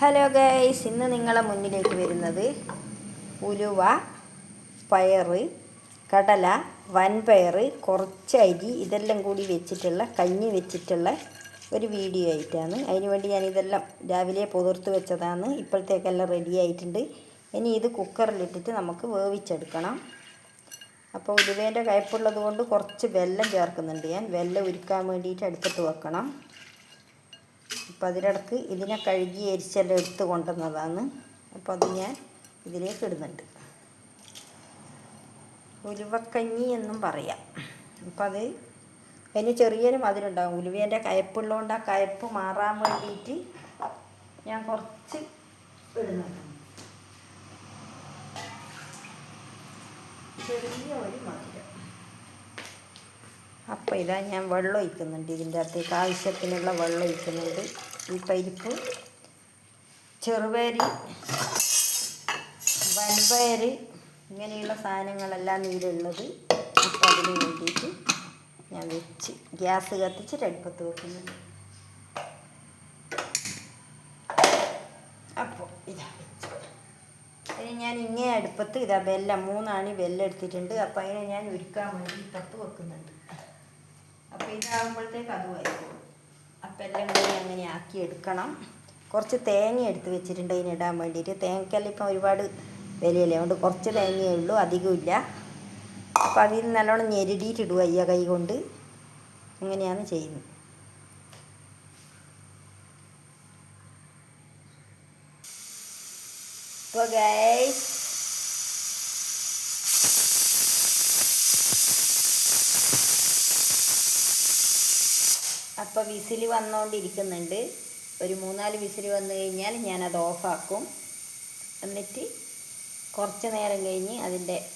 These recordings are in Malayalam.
ഹലോ ഗൈസ് ഇന്ന് നിങ്ങളെ മുന്നിലേക്ക് വരുന്നത് ഉലുവ പയറ് കടല വൻപയർ കുറച്ച് അരി ഇതെല്ലാം കൂടി വെച്ചിട്ടുള്ള കഞ്ഞി വെച്ചിട്ടുള്ള ഒരു വീഡിയോ ആയിട്ടാണ്. അതിനുവേണ്ടി ഞാൻ ഇതെല്ലാം രാവിലെ പുതിർത്ത് വെച്ചതാണ്. ഇപ്പോഴത്തേക്കെല്ലാം റെഡി ആയിട്ടുണ്ട്. ഇനി ഇത് കുക്കറിലിട്ടിട്ട് നമുക്ക് വേവിച്ചെടുക്കണം. അപ്പോൾ ഉലുവേന്റെ കയ്പുള്ളത് കൊണ്ട് കുറച്ച് വെല്ലം ചേർക്കുന്നുണ്ട് ഞാൻ. വെല്ലം ഉരുക്കാൻ വേണ്ടിയിട്ട് അടുപ്പത്ത് വെക്കണം. അപ്പം അതിനിടക്ക് ഇതിനെ കഴുകി എരിച്ചെല്ലാം എടുത്ത് കൊണ്ടുവന്നതാണ്. അപ്പോൾ അത് ഞാൻ ഇതിലേക്ക് ഇടുന്നുണ്ട്. ഉലുവക്കഞ്ഞി എന്നും പറയാം. അപ്പം അത് അതിന് ചെറിയൊരു മധുരമുണ്ടാകും. ഉലുവേന്റെ കയപ്പുള്ളതുകൊണ്ട് ആ കയപ്പ് മാറാൻ വേണ്ടിയിട്ട് ഞാൻ കുറച്ച് ഇടുന്നുണ്ട്. ചെറിയ ഒരു മധുരം. അപ്പോൾ ഇതാ ഞാൻ വെള്ളം ഒഴിക്കുന്നുണ്ട്. ഇതിന്റെ അകത്തേക്ക് ആവശ്യത്തിനുള്ള വെള്ളം ഒഴിക്കുന്നുണ്ട്. ഈ പരിപ്പ് ചെറുപയരി വൻപയർ ഇങ്ങനെയുള്ള സാധനങ്ങളെല്ലാം ഇതിലുള്ളത് അപ്പം അതിന് വേണ്ടിയിട്ട് ഞാൻ വെച്ച് ഗ്യാസ് കത്തിച്ചിട്ട് അടുപ്പത്ത് വെക്കുന്നുണ്ട്. അപ്പോൾ ഇതാ അതിന് ഞാൻ ഇങ്ങേ അടുപ്പത്ത് ഇതാ വെല്ലം മൂന്നാണി വെല്ലം എടുത്തിട്ടുണ്ട് അപ്പോൾ അതിനെ ഞാൻ ഉരുക്കാൻ വേണ്ടി തത്ത് വെക്കുന്നുണ്ട്. ഇതാകുമ്പോഴത്തേക്ക് അത് വരും. അപ്പം എല്ലാം കൂടി അങ്ങനെ ആക്കി എടുക്കണം. കുറച്ച് തേങ്ങ എടുത്ത് വെച്ചിട്ടുണ്ട് അതിനിടാൻ വേണ്ടിയിട്ട്. തേങ്ങയ്ക്കെല്ലാം ഇപ്പം ഒരുപാട് വിലയല്ലേ? അതുകൊണ്ട് കുറച്ച് തേങ്ങയേ ഉള്ളൂ അധികമില്ല അപ്പോൾ അതിൽ നല്ലോണം ഞെരുടിയിട്ടിടുക അയ്യ കൈ കൊണ്ട്. അങ്ങനെയാണ് ചെയ്യുന്നത്. ഇപ്പോൾ ഗൈസ് അപ്പോൾ വിസിൽ വന്നുകൊണ്ടിരിക്കുന്നുണ്ട് ഒരു മൂന്നാൽ വിസിൽ വന്നു കഴിഞ്ഞാൽ ഞാനത് ഓഫാക്കും. എന്നിട്ട് കുറച്ച് നേരം കഴിഞ്ഞ് അതിന്റെ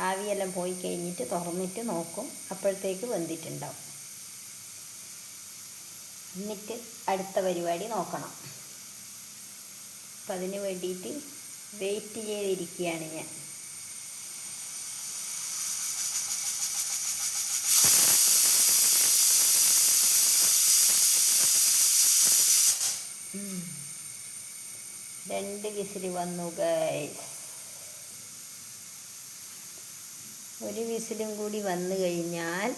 ആവിയെല്ലാം പോയി കഴിഞ്ഞിട്ട് തുറന്നിട്ട് നോക്കും. അപ്പോഴത്തേക്ക് വെന്തിട്ടുണ്ടാവും. എന്നിട്ട് അടുത്ത പരിപാടി നോക്കണം. അപ്പം അതിന് വേണ്ടിയിട്ട് വെയിറ്റ് ചെയ്തിരിക്കുകയാണ് ഞാൻ. രണ്ട് വിസിൽ വന്നു ഗൈസ് ഒരു വിസിലും കൂടി വന്നു കഴിഞ്ഞാൽ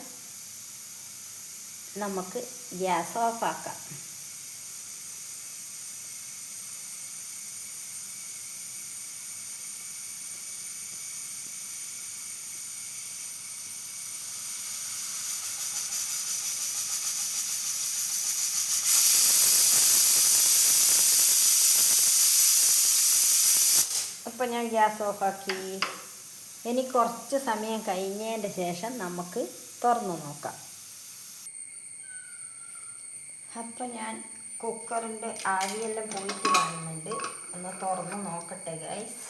നമുക്ക് ഗ്യാസ് ഓഫാക്കാം. അപ്പം ഞാൻ ഗ്യാസ് ഓഫാക്കി. ഇനി കുറച്ച് സമയം കഴിഞ്ഞതിന്റെ ശേഷം നമുക്ക് തുറന്നു നോക്കാം. അപ്പം ഞാൻ കുക്കറിന്റെ ആവിയെല്ലാം പോയിട്ട് കാണുന്നുണ്ട്. ഒന്ന് തുറന്ന് നോക്കട്ടെ ഗൈസ്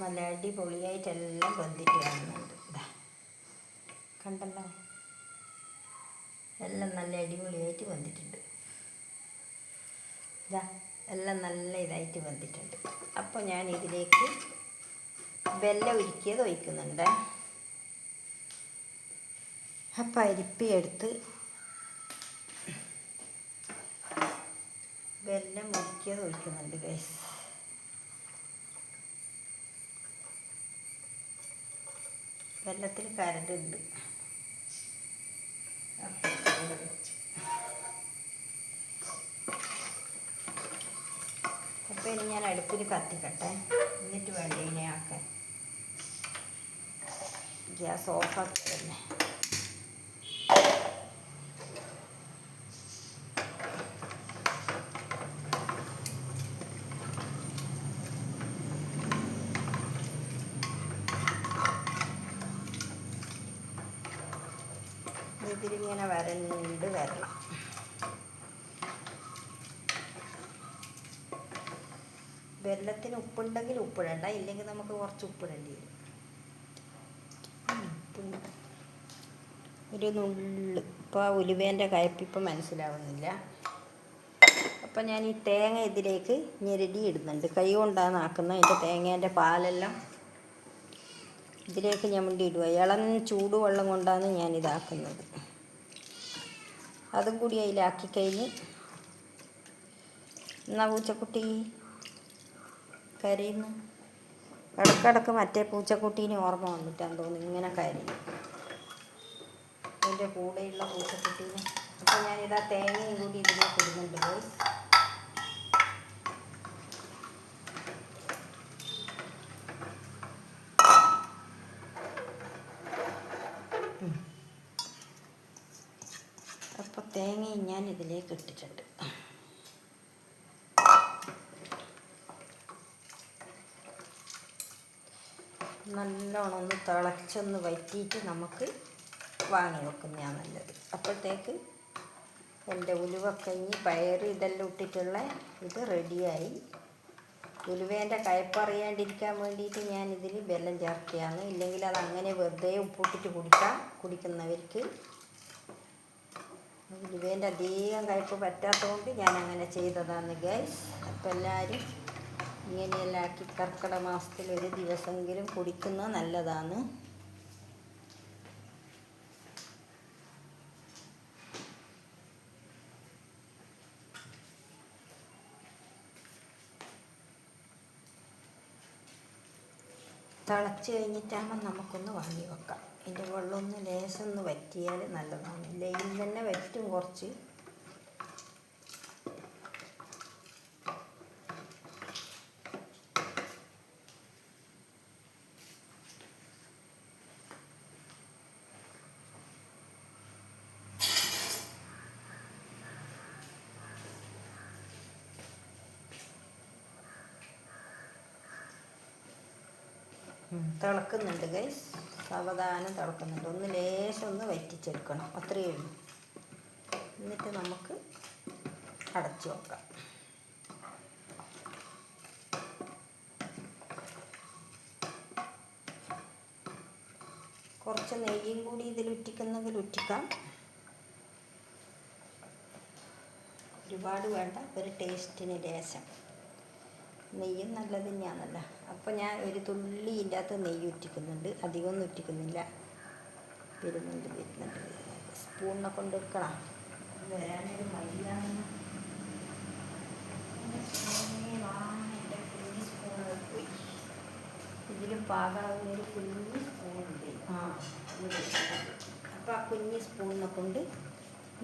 നല്ല അടിപൊളിയായിട്ടെല്ലാം വെന്തിട്ട് കാണുന്നുണ്ട്. കണ്ടല്ലോ? എല്ലാം നല്ല അടിപൊളിയായിട്ട് വന്നിട്ടുണ്ട് ഇതാ എല്ലാം നല്ല ഇതായിട്ട് വന്നിട്ടുണ്ട് അപ്പോൾ ഞാൻ ഇതിലേക്ക് വെല്ലം ഉരുക്കിയത് ഒഴിക്കുന്നുണ്ട്. അപ്പം അരിപ്പി എടുത്ത് വെല്ലം ഉരുക്കിയത് ഒഴിക്കുന്നുണ്ട് ഗൈസ് വെല്ലത്തിൽ കരടുണ്ട് അപ്പം ഇവിടെ വെച്ചു അപ്പോൾ ഇനി ഞാൻ അടുപ്പിൽ കത്തിക്കട്ടെ. എന്നിട്ട് വേണ്ട ഇതിനെ ആക്കാൻ? ഗ്യാസ് ഓഫാക്കി തന്നെ ഇതിലിങ്ങനെ വരണ്ട് വരണം. വെള്ളത്തിന് ഉപ്പുണ്ടെങ്കിൽ ഉപ്പിടണ്ട ഇല്ലെങ്കിൽ നമുക്ക് കുറച്ച് ഉപ്പിടേണ്ടി വരും. ഒരു നുള്ള്. ഇപ്പോൾ ഉലുവേന്റെ കയപ്പിപ്പം മനസ്സിലാവുന്നില്ല. അപ്പം ഞാൻ ഈ തേങ്ങ ഇതിലേക്ക് ഞെരടി ഇടുന്നുണ്ട്. കൈ കൊണ്ടാണ് ആക്കുന്നത്. അതിന്റെ തേങ്ങേന്റെ പാലെല്ലാം ഇതിലേക്ക് ഞാൻ ഞമ്മണ്ടി ഇടുക ഇളം ചൂടുവെള്ളം കൊണ്ടാണ് ഞാൻ ഇതാക്കുന്നത്. അതും കൂടി അതിലാക്കി കഴിഞ്ഞ് എന്നാ പൂച്ചക്കുട്ടി? കരയുന്നു ഇടക്കിടക്ക് മറ്റേ പൂച്ചക്കുട്ടീനെ ഓർമ്മ വന്നിട്ടാന്ന് തോന്നുന്നു ഇങ്ങനെ കരയും. അതിന്റെ കൂടെയുള്ള പൂച്ചക്കുട്ടീനെ. അപ്പോൾ ഞാനിതാ തേങ്ങയും കൂടി ഇതിലേക്ക് ഇടുന്നുണ്ട് പോയി അപ്പോൾ തേങ്ങയും ഞാൻ ഇതിലേക്ക് ഇട്ടിട്ടുണ്ട്. നല്ലോണം ഒന്ന് തിളച്ചൊന്ന് വറ്റിയിട്ട് നമുക്ക് വാങ്ങി വെക്കുന്നതാണ് നല്ലത്. അപ്പോഴത്തേക്ക് എന്റെ ഉലുവക്കഞ്ഞി പയർ ഇതെല്ലാം ഇട്ടിട്ടുള്ള ഇത് റെഡിയായി. ഉലുവേന്റെ കയപ്പറിയാണ്ടിരിക്കാൻ വേണ്ടിയിട്ട് ഞാൻ ഇതിൽ വെള്ളം ചേർക്കുകയാണ്. ഇല്ലെങ്കിൽ അത് അങ്ങനെ വെറുതെ ഉപ്പിട്ടിട്ട് കുടിക്കാം കുടിക്കുന്നവർക്ക്. ഉലുവേന്റെ അധികം കയപ്പ് പറ്റാത്തതുകൊണ്ട് ഞാൻ അങ്ങനെ ചെയ്തതാണ് ഗൈസ്. അപ്പോൾ എല്ലാവരും ഇങ്ങനെയെല്ലാം ആക്കി കർക്കിടക മാസത്തിൽ ഒരു ദിവസമെങ്കിലും കുടിക്കുന്നത് നല്ലതാണ്. തിളച്ച് കഴിഞ്ഞിട്ടാകുമ്പോൾ നമുക്കൊന്ന് വാങ്ങി വെക്കാം. ഇതിന്റെ വെള്ളമൊന്ന് ലേശം ഒന്ന് വറ്റിയാൽ നല്ലതാണ്. ലൈൻ തന്നെ വറ്റും കുറച്ച്. തിളക്കുന്നുണ്ട് ഗൈസ് സാവധാനം തിളക്കുന്നുണ്ട്. ഒന്ന് ലേശം ഒന്ന് വറ്റിച്ചെടുക്കണം. അത്രയേ ഉള്ളൂ. എന്നിട്ട് നമുക്ക് അടച്ചു വെക്കാം. കുറച്ച് നെയ്യും കൂടി ഇതിൽ ഉറ്റിക്കുന്നെങ്കിൽ ഉറ്റിക്കാം. ഒരുപാട് വേണ്ട. ഒരു ടേസ്റ്റിന് ലേശം. നെയ്യും നല്ലത് തന്നെയാണല്ലോ. അപ്പോൾ ഞാൻ ഒരു തുള്ളി ഇല്ലാത്ത നെയ്യ് ഉറ്റിക്കുന്നുണ്ട്. അധികമൊന്നും ഉറ്റിക്കുന്നില്ല. വരുന്നുണ്ട് വരുന്നുണ്ട് വരുന്നുണ്ട്. സ്പൂണിനെ കൊണ്ട് എടുക്കണം. വരാനൊരു മയിലാണ് ഇതിൽ പാകാവുന്ന ഒരു കുഞ്ഞ് സ്പൂണുണ്ട്. ആ അപ്പോൾ ആ കുഞ്ഞ് സ്പൂണിനെ കൊണ്ട്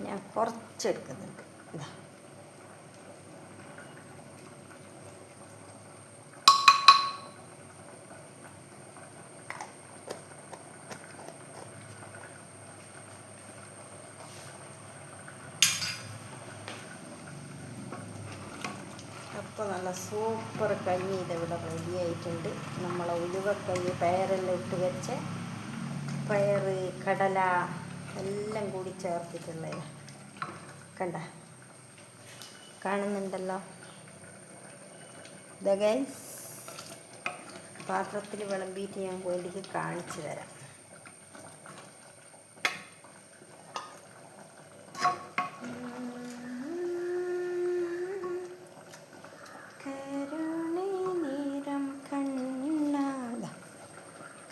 ഞാൻ കുറച്ചെടുക്കുന്നുണ്ട് ഇതാ. നല്ല സൂപ്പർ കഞ്ഞി ഇതിവിടെ റെഡി ആയിട്ടുണ്ട്. നമ്മളെ ഉലുവക്കഞ്ഞി പയറെല്ലാം ഇട്ട് വെച്ച് പയർ കടല എല്ലാം കൂടി ചേർത്തിട്ടുള്ളത് കണ്ട? കാണുന്നുണ്ടല്ലോ? ദ ഗൈസ് പാത്രത്തിൽ വിളമ്പിയിട്ട് ഞാൻ വേണ്ടിക്ക് കാണിച്ചു തരാം.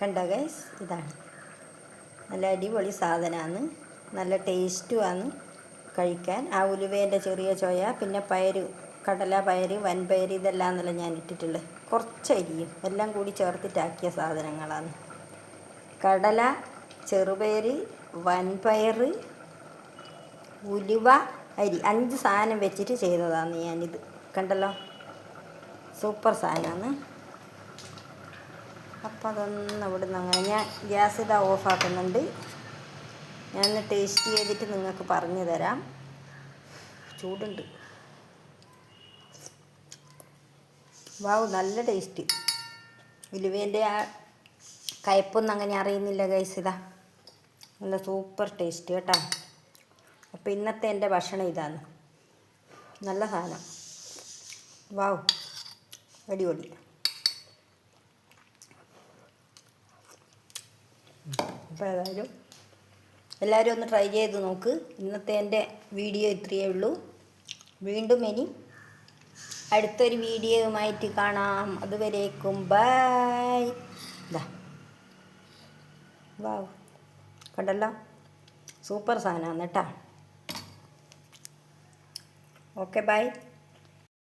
കണ്ട ഗൈസ് ഇതാണ്. നല്ല അടിപൊളി സാധനമാണ് നല്ല ടേസ്റ്റുമാണ് കഴിക്കാൻ. ആ ഉലുവേന്റെ ചെറിയ ചോയ പിന്നെ പയറ് കടല പയര് വൻപയർ ഇതെല്ലാം എന്നല്ല ഞാൻ ഇട്ടിട്ടുള്ളത് കുറച്ച് അരിയും. എല്ലാം കൂടി ചേർത്തിട്ടാക്കിയ സാധനങ്ങളാണ്. കടല ചെറുപയർ വൻപയർ ഉലുവ അരി. അഞ്ച് സാധനം വെച്ചിട്ട് ചെയ്തതാണ് ഞാനിത്. കണ്ടല്ലോ? സൂപ്പർ സാധനമാണ് അപ്പം അതൊന്ന് നിന്ന് അങ്ങനെ ഞാൻ ഗ്യാസ് ഇതാ ഓഫാക്കുന്നുണ്ട്. ഞാനൊന്ന് ടേസ്റ്റ് ചെയ്തിട്ട് നിങ്ങൾക്ക് പറഞ്ഞു തരാം. ചൂടുണ്ട്. വാവ് നല്ല ടേസ്റ്റ്. ഉലുവേന്റെ ആ കയ്പൊന്നും അങ്ങനെ അറിയുന്നില്ല ഗൈസ് ഇതാ. നല്ല സൂപ്പർ ടേസ്റ്റ് കേട്ടോ. അപ്പോൾ ഇന്നത്തെ എന്റെ ഭക്ഷണം ഇതാണ്. നല്ല സാധനം. വാവ് അടിപൊളി. അപ്പോൾ ഏതായാലും എല്ലാവരും ഒന്ന് ട്രൈ ചെയ്ത് നോക്ക്. ഇന്നത്തെ എന്റെ വീഡിയോ ഇത്രയേ ഉള്ളൂ. വീണ്ടും ഇനി അടുത്തൊരു വീഡിയോയുമായിട്ട് കാണാം. അതുവരേക്കും ബൈ ഇതാ വാവ് കണ്ടല്ലോ? സൂപ്പർ സാധനമാണ് കേട്ടോ. Okay bye